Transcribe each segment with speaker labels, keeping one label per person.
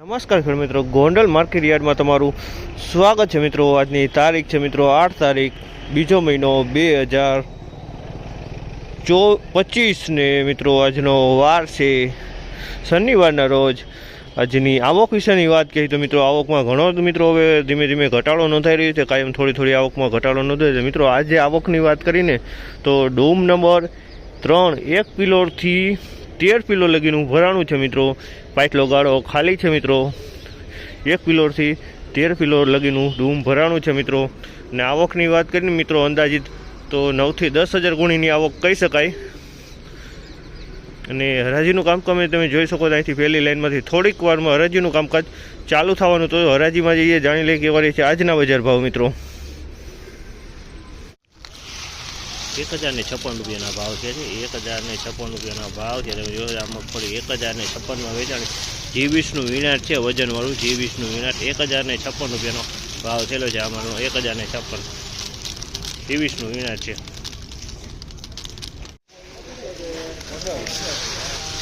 Speaker 1: નમસ્કાર ખેડૂત મિત્રો, ગોંડલ માર્કેટ યાર્ડમાં તમારું સ્વાગત છે મિત્રો. આજની તારીખ છે મિત્રો, આઠ તારીખ, બીજો મહિનો બે હજાર ચો, પચીસને મિત્રો, આજનો વાર છે. શનિવારના રોજ આજની આવક વિશેની વાત કહી તો મિત્રો, આવકમાં ઘણો મિત્રો હવે ધીમે ધીમે ઘટાડો નોંધાઈ રહ્યો છે. કાયમ થોડી થોડી આવકમાં ઘટાડો નોંધાય છે. મિત્રો, આજે આવકની વાત કરીને તો ડૂમ નંબર ત્રણ, એક પિલોરથી તેર પિલો લગીનું ભરાણું છે મિત્રો. પાટલો ગાળો ખાલી છે મિત્રો. એક પિલોરથી તેર પિલો લગીનું ડૂમ ભરાણું છે મિત્રો. ને આવકની વાત કરીને મિત્રો અંદાજિત તો નવથી દસ હજાર ગુણીની આવક કહી શકાય. અને હરાજીનું કામકાજ તમે જોઈ શકો અહીંથી પહેલી લાઈનમાંથી થોડીક વારમાં હરાજીનું કામકાજ ચાલુ થવાનું તો હરાજીમાં જઈએ, જાણી લઈએ કે વાર છે આજના બજાર ભાવ મિત્રો. એક હજાર ને છપ્પન રૂપિયાના ભાવ છે એક હજાર ને છપ્પન રૂપિયાના ભાવ છે. આ મગફળી એક હજાર ને છપ્પનમાં વેચાણ. જી વીસનું વીણાટ છે વજનવાળું જી વીસનું વીણાટ એક હજાર ને છપ્પન રૂપિયાનો ભાવ થયેલો છે આમાંનો એક હજાર ને છપ્પન. વીસનું વીણાટ છે.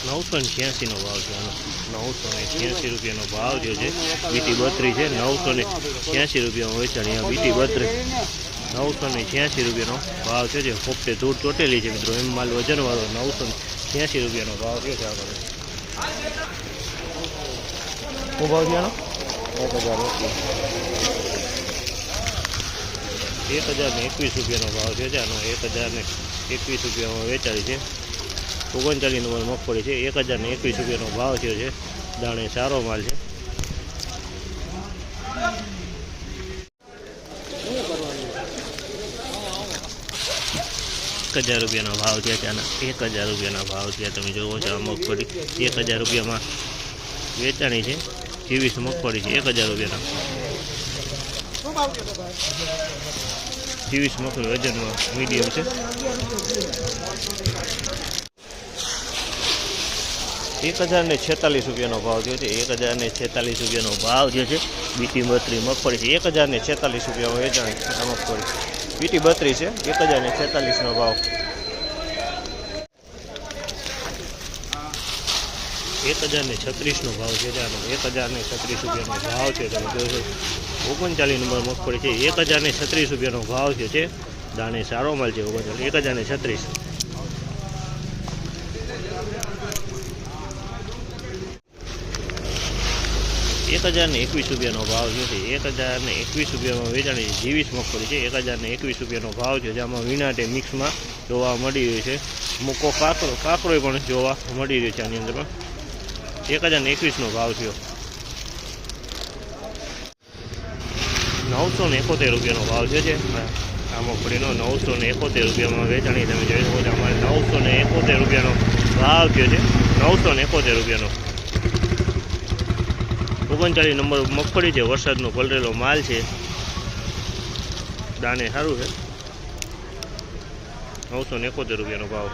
Speaker 1: નવસો ને છ્યાસીનો ભાવ છે આનો. નવસો ને છ્યાસી રૂપિયાનો ભાવ જે છે. બીટી બત્રી છે. નવસો ને છ્યાસી રૂપિયામાં વેચાણ. અહીંયા બીટી બત્રી. નવસો ને છ્યાસી રૂપિયાનો ભાવ છે. જે પોપટે ધૂળ ચોટેલી છે મિત્રો. એમ માલ વજનવાળો નવસો ને છ્યાસી રૂપિયાનો ભાવ છે આપણે શું ભાવ થયાનો? એક હજાર એક હજાર ને એકવીસ રૂપિયાનો ભાવ છે. આનો એક હજાર ને એકવીસ રૂપિયામાં વેચાય છે. ઓગણચાલીસ નંબર મગફળી છે. એક હજાર ને એકવીસ રૂપિયાનો ભાવ થયો છે. દાણે સારો માલ છે. એક હજાર રૂપિયાનો ભાવ થયા છે આના એક હજાર રૂપિયાના ભાવ થયા. તમે જોવો છો આ મગફળી એક હજાર રૂપિયામાં વેચાણી છે. ત્રેવીસ મગફળી છે. એક હજાર રૂપિયાના. ત્રેવીસ મગફળી વજનમાં મીડિયમ છે. એક હજાર ને છેતાલીસ રૂપિયાનો ભાવ થયો છે. એક હજાર ને છેતાલીસ રૂપિયાનો ભાવ જે છે. બીટી મત્રી મગફળી છે. એક હજાર ને છેતાલીસ રૂપિયામાં વેચાણ મગફળી. બીટી બત્રીસ છે, એક હજાર ને છેતાલીસનો ભાવ. એક હજાર ને છત્રીસનો ભાવ છે આનો એક હજાર ને છત્રીસ રૂપિયાનો ભાવ છે, તમે જોશો ઓગણચાલીસ નંબર મગફળી છે, એક હજાર ને છત્રીસ રૂપિયાનો ભાવ છે છે દાણે સારો માલ છે, ઓગણચાલીસ. એક હજાર ને છત્રીસ. એક હજાર ને એકવીસ રૂપિયાનો ભાવ છે. એક હજાર ને એકવીસ રૂપિયામાં વેચાણી જીવીસ મગફળી છે. એક હજાર ને એકવીસ રૂપિયાનો ભાવ છે, જેમાં વિનાટે મિક્સમાં જોવા મળી રહ્યું છે. મૂકો કાકરો, કાકરોય પણ જોવા મળી રહ્યો છે આની અંદર પણ. એક હજાર ને એકવીસનો ભાવ થયો. નવસો ને એકોતેર રૂપિયાનો ભાવ છે છે. આ મગફળીનો નવસો ને એકોતેર રૂપિયામાં વેચાણી તમે જોઈ શકો છો. અમારે નવસો ને એકોતેર રૂપિયાનો ભાવ થયો છે. નવસો ને એકોતેર રૂપિયાનો. ઓગણચાલીસ નંબર મગફળી છે, વરસાદનો પલરેલો માલ છે. દાણે સારું છે. નવસો ને એકોતેર રૂપિયાનો ભાવ.